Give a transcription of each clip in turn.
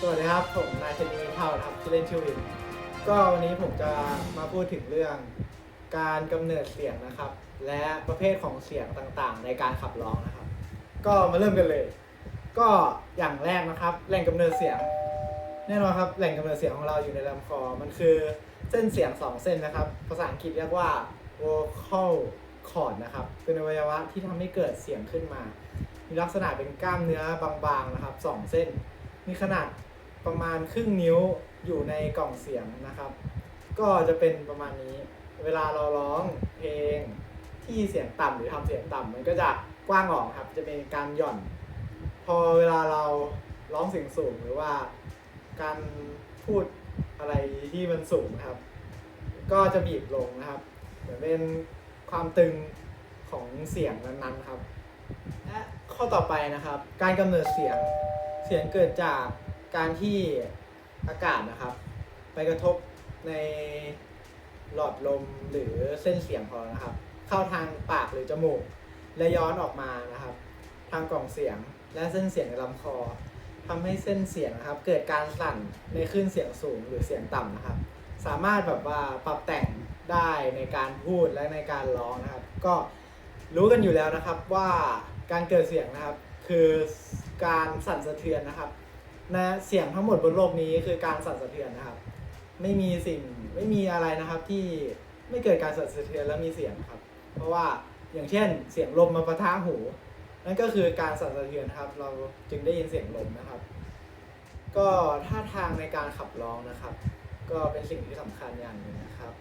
สวัสดีครับ ผมนายชนีเท่านะครับชื่อเล่นชื่อวิน ก็วันนี้ผมจะมาพูดถึงเรื่องการกำเนิดเสียงนะครับ และประเภทของเสียงต่างๆ ในการขับร้องนะครับ ก็มาเริ่มกันเลย ก็อย่างแรกนะครับ แหล่งกำเนิดเสียง แน่นอนครับแหล่งกำเนิดเสียงของเราอยู่ในลำคอ มันคือเส้นเสียงสองเส้นนะครับ ภาษาอังกฤษเรียกว่า vocal cord นะครับ เป็นอวัยวะที่ทำให้เกิดเสียงขึ้นมา มีลักษณะเป็นกล้ามเนื้อบางๆนะครับสองเส้น มีขนาด ประมาณครึ่งนิ้วอยู่ในกล่องเสียงนะครับ ก็จะเป็นประมาณนี้ เวลาเราร้องเพลงที่เสียงต่ำหรือทำเสียงต่ำมันก็จะกว้างออกครับ จะเป็นการหย่อน พอเวลาเราร้องเสียงสูงหรือว่าการพูดอะไรที่มันสูงนะครับ ก็จะบีบลงนะครับเหมือนเป็นความตึงของเสียงนั้นๆครับและข้อต่อไปนะครับ การกำเนิดเสียงเสียงเกิดจาก การที่อากาศนะครับ ไปกระทบในหลอดลมหรือเส้นเสียงของเรานะครับ เข้าทางปากหรือจมูก และย้อนออกมานะครับ ทางกล่องเสียงและเส้นเสียงในลำคอทำให้เส้นเสียงนะครับ เกิดการสั่นในคลื่นเสียงสูงหรือเสียงต่ำนะครับ สามารถแบบว่าปรับแต่งได้ในการพูดและในการร้องนะครับ ก็รู้กันอยู่แล้วนะครับว่าการเกิดเสียงนะครับ คือการสั่นสะเทือนนะครับ นะเสียงทั้งหมดบนโลกนี้คือการสั่นสะเทือนนะครับ ไม่มีสิ่งไม่มีอะไรนะครับที่ไม่เกิดการสั่นสะเทือนและมีเสียงครับ เพราะว่าอย่างเช่นเสียงลมมาปะทะหูนั่นก็คือการสั่นสะเทือนครับ เราจึงได้ยินเสียงลมนะครับ ก็ท่าทางในการขับร้องนะครับ ก็เป็นสิ่งที่สำคัญอย่างหนึ่งนะครับ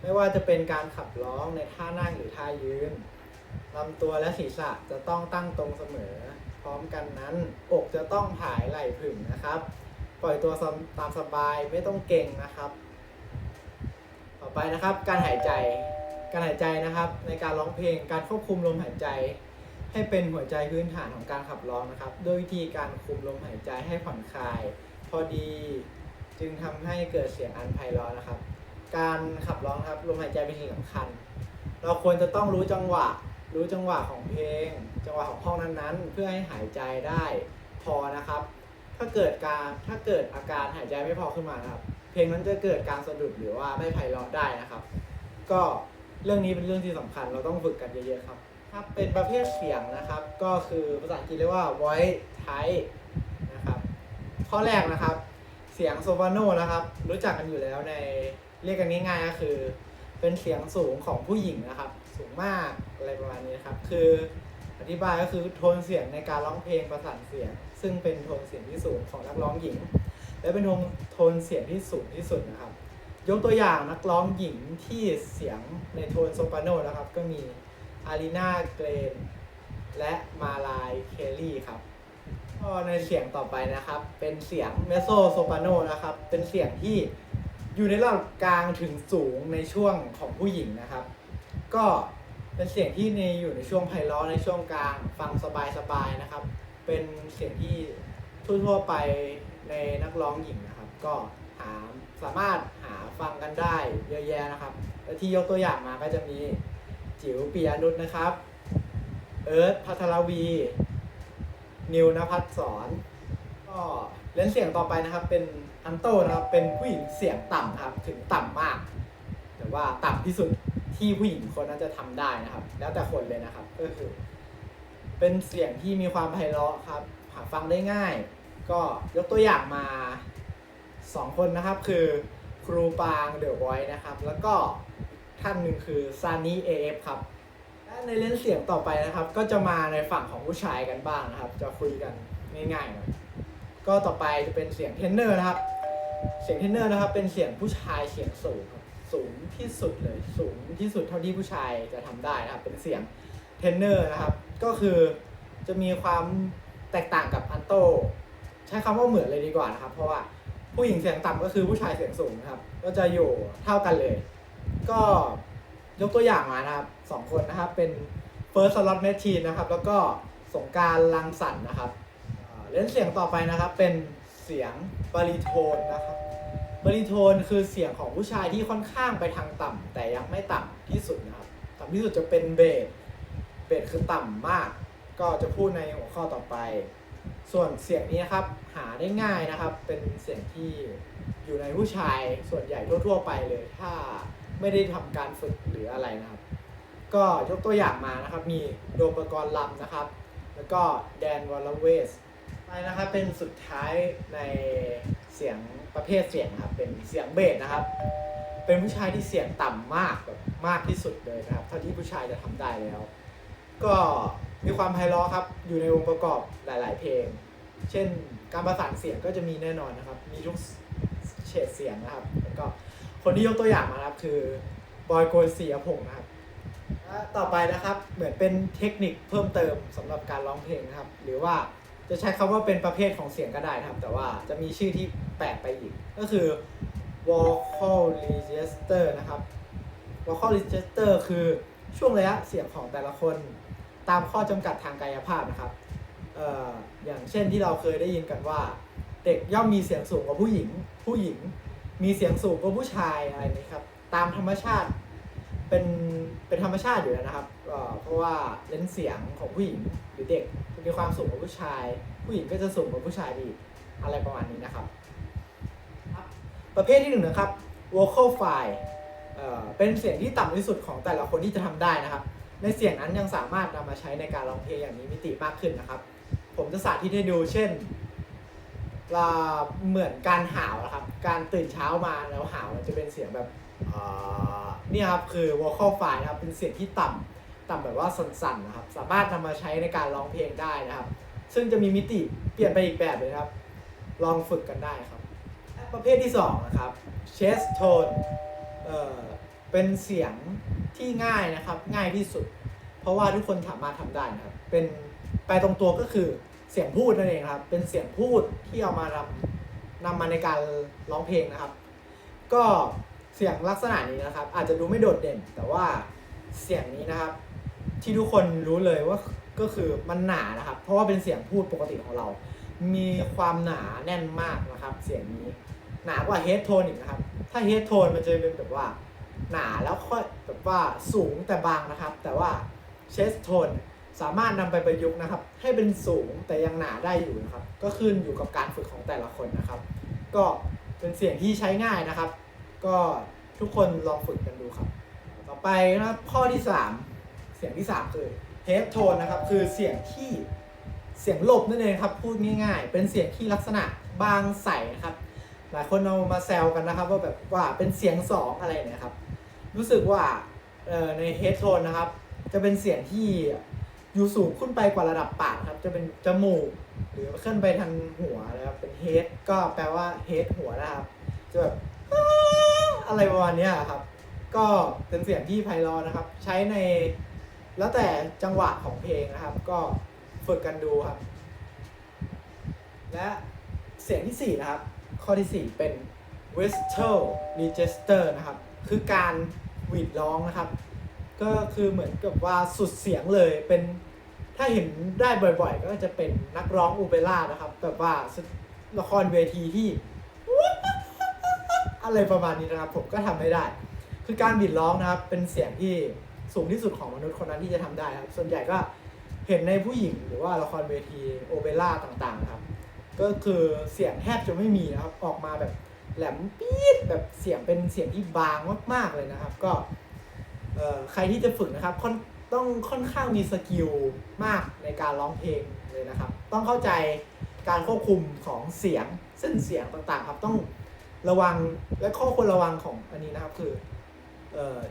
ไม่ว่าจะเป็นการขับร้องในท่านั่งหรือท่ายืนลำตัวและศีรษะจะต้องตั้งตรงเสมอ พร้อมกันนั้น อกจะต้องผายไหล่ผึ่งนะครับ ปล่อยตัวตามสบายไม่ต้องเก่งนะครับ ต่อไปนะครับการหายใจการหายใจนะครับ ในการร้องเพลงการควบคุมลมหายใจ ให้เป็นหัวใจพื้นฐานของการขับร้องนะครับด้วยวิธีการคุมลมหายใจให้ผ่อนคลาย พอดีจึงทำให้เกิดเสียงอันไพเราะนะครับ การขับร้องครับลมหายใจเป็นสิ่งสำคัญ เราควรจะต้องรู้จังหวะ รู้จังหวะของเพลง จังหวะของห้องนั้นๆ เพื่อให้หายใจได้พอนะครับ ถ้าเกิดการถ้าเกิดอาการหายใจไม่พอขึ้นมานะครับ เพลงนั้นจะเกิดการสะดุดหรือว่าไม่ไพเราะได้นะครับ ก็เรื่องนี้เป็นเรื่องที่สำคัญเราต้องฝึกกันเยอะๆครับครับเป็นประเภทเสียงนะครับ ก็คือภาษาอังกฤษเรียกว่า voice type นะครับ ข้อแรกนะครับ เสียงโซปราโนนะครับ รู้จักกันอยู่แล้วในเรียกกันง่ายๆก็คือ เป็นเสียงสูงของผู้หญิงนะครับ สูงมากอะไรประมาณนี้นครับ คืออธิบายก็คือโทนเสียงในการร้องเพลงประสานเสียง ซึ่งเป็นโทนเสียงที่สูงของนักร้องหญิง และเป็นโทนโทนเสียงที่สูงที่สุดนะครับ ยกตัวอย่างนักร้องหญิงที่เสียงในโทนโซปราโนนะครับ ก็มีอารีนาเกรนและมาลายเคลลี่ครับก็ในเสียงต่อไปนะครับ เป็นเสียงเมโซโซปราโนนะครับ เป็นเสียงที่ อยู่ในระดับกลางถึงสูงในช่วงของผู้หญิงนะครับ ก็เป็นเสียงที่ในอยู่ในช่วงไพเราะในช่วงกลางฟังสบายๆนะครับ เป็นเสียงที่ทั่วๆไปในนักร้องหญิงนะครับ ก็หาสามารถหาฟังกันได้เยอะแยะนะครับและที่ยกตัวอย่างมาก็จะมีจิ๋วปียนุชนะครับเอิร์ธพัทรวี นิวนภัสสอนก็ เล่นเสียงต่อไปนะครับ เป็นอันโตนะครับ เป็นผู้หญิงเสียงต่ำครับ ถึงต่ำมาก แต่ว่าต่ำที่สุดที่ผู้หญิงคนนั้นจะทำได้นะครับ แล้วแต่คนเลยนะครับ ก็คือ เป็นเสียงที่มีความไพเราะครับ หาฟังได้ง่าย ก็ยกตัวอย่างมาสองคนนะครับ คือครูปางเดอะไวท์นะครับ แล้วก็ท่านหนึ่งคือซานีเอฟครับและในเล่นเสียงต่อไปนะครับ ก็จะมาในฝั่งของผู้ชายกันบ้างนะครับ จะคุยกันง่ายๆหน่อย ก็ต่อไปจะเป็นเสียงเทนเนอร์นะครับ เสียงเทนเนอร์นะครับเป็นเสียงผู้ชายเสียงสูงสูงที่สุดเลยสูงที่สุดเท่าที่ผู้ชายจะทำได้นะครับ เป็นเสียงเทนเนอร์นะครับ ก็คือจะมีความแตกต่างกับอันโตใช้คำว่าเหมือนเลยดีกว่านะครับ เพราะว่าผู้หญิงเสียงต่ำก็คือผู้ชายเสียงสูงนะครับ ก็จะอยู่เท่ากันเลย ก็ยกตัวอย่างมานะครับสองคนนะครับเป็น First Slot Machine นะครับ แล้วก็สงการลังสรรนะครับ เล่นเสียงต่อไปนะครับเป็นเสียงบาริโทนนะครับบาริโทนคือเสียงของผู้ชายที่ค่อนข้างไปทางต่ำแต่ยังไม่ต่ำที่สุดนะครับต่ำที่สุดจะเป็นเบสเบสคือต่ำมาก ก็จะพูดในหัวข้อต่อไป ส่วนเสียงนี้นะครับหาได้ง่ายนะครับ เป็นเสียงที่อยู่ในผู้ชายส่วนใหญ่ทั่ว ๆ ไปเลย ถ้าไม่ได้ทำการฝึกหรืออะไรนะครับ ก็ยกตัวอย่างมานะครับมีโดมประกรณ์ลำนะครับ แล้วก็แดนวอลเลเวส ไปนะครับเป็นสุดท้ายในเสียงประเภทเสียงครับเป็นเสียงเบสนะครับ เป็นผู้ชายที่เสียงต่ำมากแบบมากที่สุดเลยนะครับเท่าที่ผู้ชายจะทำได้แล้ว ก็มีความไพเราะครับอยู่ในองค์ประกอบหลาย ๆ เพลง เช่นการประสานเสียงก็จะมีแน่นอนนะครับ มีทุกเฉดเสียงนะครับแล้วก็คนที่ยกตัวอย่างมาครับคือบอยโกยเสียพงนะครับต่อไปนะครับเหมือนเป็นเทคนิคเพิ่มเติมสำหรับการร้องเพลงนะครับ หรือว่า จะใช้คำว่าเป็นประเภทของเสียงก็ได้นะครับ แต่ว่าจะมีชื่อที่แปลกไปอีก ก็คือ vocal register นะครับ vocal register คือช่วงระยะเสียงของแต่ละคนตามข้อจำกัดทางกายภาพนะครับเอ่ออย่างเช่นที่เราเคยได้ยินกันว่า เด็กย่อมมีเสียงสูงกว่าผู้หญิง ผู้หญิง มีเสียงสูงกว่าผู้ชายอะไรนี้ครับ ตามธรรมชาติเป็นเป็นธรรมชาติอยู่แล้วนะครับเเพราะว่าเลนเสียงของผู้หญิง รือเด็กจะมีความสูงกว่าผู้ชาย ผู้หญิงก็จะสูงกว่าผู้ชายดีกอะไรประมาณนี้นะครับ ประเภทที่หนึ่งนะครับ vocal file เป็นเสียงที่ต่ำที่สุดของแต่ละคนที่จะทำได้นะครับ ในเสียงนั้นยังสามารถนำมาใช้ในการร้องเพลงอย่างมีมิติมากขึ้นนะครับ ผมจะสาธิตให้ดูเช่นเหมือนการหาวนะครับ การตื่นเช้ามาแล้วหาวมันจะเป็นเสียงแบบนี่ครับคือ vocal file นะครับ เป็นเสียงที่ต่ำ ต่ำแบบว่าสั่นๆนะครับ สามารถนำมาใช้ในการร้องเพลงได้นะครับ ซึ่งจะมีมิติเปลี่ยนไปอีกแบบเลยครับ ลองฝึกกันได้ครับ ประเภทที่2นะครับ chest tone เอ่อเป็นเสียงที่ง่ายนะครับ ง่ายที่สุด เพราะว่าทุกคนสามารถทำได้นะครับ เป็นไปตรงตัวก็คือเสียงพูดนั่นเองครับ เป็นเสียงพูดที่เอามานำนำมาในการร้องเพลงนะครับ ก็เสียงลักษณะนี้นะครับ อาจจะดูไม่โดดเด่น แต่ว่าเสียงนี้นะครับ ที่ทุกคนรู้เลยว่าก็คือมันหนานะครับ เพราะว่าเป็นเสียงพูดปกติของเรา มีความหนาแน่นมากนะครับ เสียงนี้หนากว่าเฮดโทนอีกนะครับ ถ้าเฮดโทนมันจะเป็นแบบว่า หนาแล้วค่อยแบบว่าสูงแต่บางนะครับ แต่ว่าเชสโทนสามารถนำไปประยุกต์นะครับ ให้เป็นสูงแต่ยังหนาได้อยู่นะครับ ก็ขึ้นอยู่กับการฝึกของแต่ละคนนะครับ ก็เป็นเสียงที่ใช้ง่ายนะครับ ก็ทุกคนลองฝึกกันดูครับ ต่อไปนะครับข้อที่ 3 เสียงที่ 3 คือเฮดโทนนะครับคือเสียงที่เสียงหลบนั่นเองครับพูดง่ายๆ เป็นเสียงที่ลักษณะบางใสนะครับ หลายคนเอามาแซวกันนะครับ ว่าแบบว่าเป็นเสียงสองอะไรเนี่ยครับ รู้สึกว่าในเฮดโทนนะครับ จะเป็นเสียงที่อยู่สูงขึ้นไปกว่าระดับปากครับ จะเป็นจมูก หรือขึ้นไปทางหัวนะครับเป็นเฮดก็แปลว่าเฮดหัวนะครับ จะแบบอะไรประมาณนี้ครับ ก็เป็นเสียงที่ไพเราะนะครับ ใช้ใน แล้วแต่จังหวะของเพลงนะครับ ก็ฝึกกันดูครับ และเสียงที่ 4 นะครับ ข้อที่ 4 เป็น whistle register นะครับ คือการหวีดร้องนะครับ ก็คือเหมือนกับว่าสุดเสียงเลยเป็นถ้าเห็นได้บ่อยๆ ก็จะเป็นนักร้องโอเปร่านะครับแบบว่าละครเวทีที่ อะไรประมาณนี้นะครับ ผมก็ทำไม่ได้ คือการบิดร้องนะครับเป็นเสียงที่ สูงที่สุดของมนุษย์คนนั้นที่จะทำได้ครับ ส่วนใหญ่ก็เห็นในผู้หญิงหรือว่าละครเวทีโอเปร่าต่างๆครับ ก็คือเสียงแทบจะไม่มีนะครับ ออกมาแบบแหลมปี๊ดแบบเสียงเป็นเสียงที่บางมากๆเลยนะครับ ก็ใครที่จะฝึกนะครับค่อนต้องค่อนข้างมีสกิลมากในการร้องเพลงเลยนะครับ ต้องเข้าใจการควบคุมของเสียงเส้นเสียงต่างๆ ครับต้องระวังและข้อควรระวังของอันนี้นะครับคือ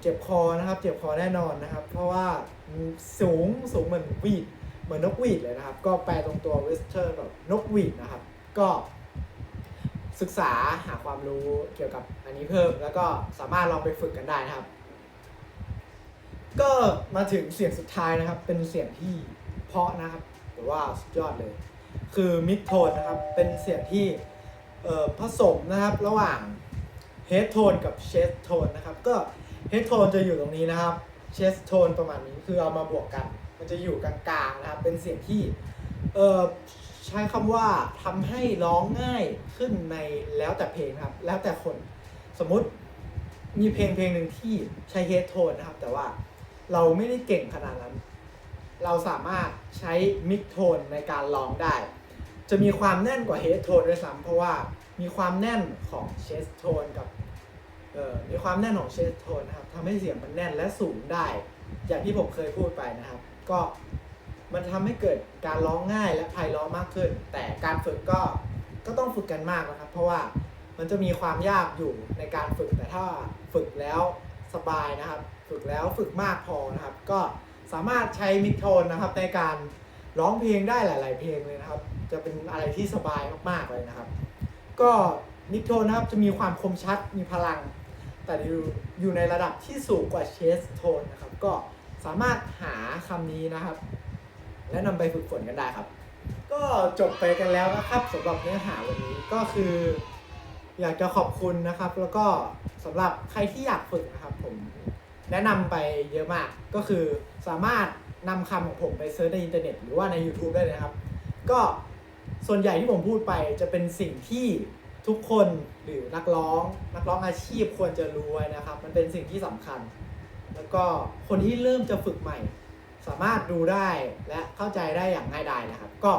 เจ็บคอนะครับ เจ็บคอแน่นอนนะครับ เพราะว่าสูงสูงเหมือนวีดเหมือนนกวีดเลยนะครับ ก็แปลตรงตัวเวสเทอร์แบบนกวีดนะครับ ก็ศึกษาหาความรู้เกี่ยวกับอันนี้เพิ่ม แล้วก็สามารถลองไปฝึกกันได้นะครับ ก็มาถึงเสียงสุดท้ายนะครับ เป็นเสียงที่เพาะนะครับหรือว่าสุดยอดเลย คือมิดโทนนะครับ เป็นเสียงที่ผสมนะครับระหว่างเฮดโทนกับเชสโทนนะครับ ก็ เฮดโทนจะอยู่ตรงนี้นะครับเชสโทนประมาณนี้คือเอามาบวกกัน มันจะอยู่กลางๆนะครับเป็นเสียงที่เออใช้คำว่าทำให้ร้องง่ายขึ้นในแล้วแต่เพลงครับ แล้วแต่คนสมมุติมีเพลงเพลงหนึ่งที่ใช้เฮดโทนนะครับ แต่ว่าเราไม่ได้เก่งขนาดนั้น เราสามารถใช้มิดโทนในการร้องได้ จะมีความแน่นกว่าเฮดโทนด้วยซ้ำเพราะว่ามีความแน่นของเชสโทนกับ เอ่อมีความแน่นของเชสโทนนะครับทำให้เสียงมันแน่นและสูงได้ อย่างที่ผมเคยพูดไปนะครับ ก็มันทำให้เกิดการร้องง่ายและไพเราะมากขึ้น แต่การฝึกก็ก็ต้องฝึกกันมากนะครับ เพราะว่ามันจะมีความยากอยู่ในการฝึกแต่ถ้าฝึกแล้วสบายนะครับ ฝึกแล้วฝึกมากพอนะครับ ก็สามารถใช้มิดโทนนะครับ ในการร้องเพลงได้หลาย ๆ เพลงเลยนะครับ จะเป็นอะไรที่สบายมากๆเลยนะครับ ก็มิดโทนนะครับจะมีความคมชัดมีพลัง แต่อยู่อยู่ในระดับที่สูงกว่าเชสโทนนะครับ ก็สามารถหาคำนี้นะครับ และนำไปฝึกฝนกันได้ครับ ก็จบไปกันแล้วนะครับสำหรับเนื้อหาวันนี้ก็คือ อยากจะขอบคุณนะครับ แล้วก็สำหรับใครที่อยากฝึกนะครับ ผมแนะนำไปเยอะมากก็คือสามารถนำคำของผมไปเซิร์ชในอินเทอร์เน็ตหรือว่าใน YouTube ได้เลยนะครับ ก็ส่วนใหญ่ที่ผมพูดไปจะเป็นสิ่งที่ ทุกคนหรือนักร้องนักร้องอาชีพควรจะรู้ไว้นะครับ มันเป็นสิ่งที่สำคัญ แล้วก็คนที่เริ่มจะฝึกใหม่ สามารถดูได้และเข้าใจได้อย่างง่ายดายนะครับ ก็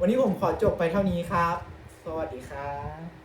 วันนี้ผมขอจบไปเท่านี้ครับ สวัสดีครับ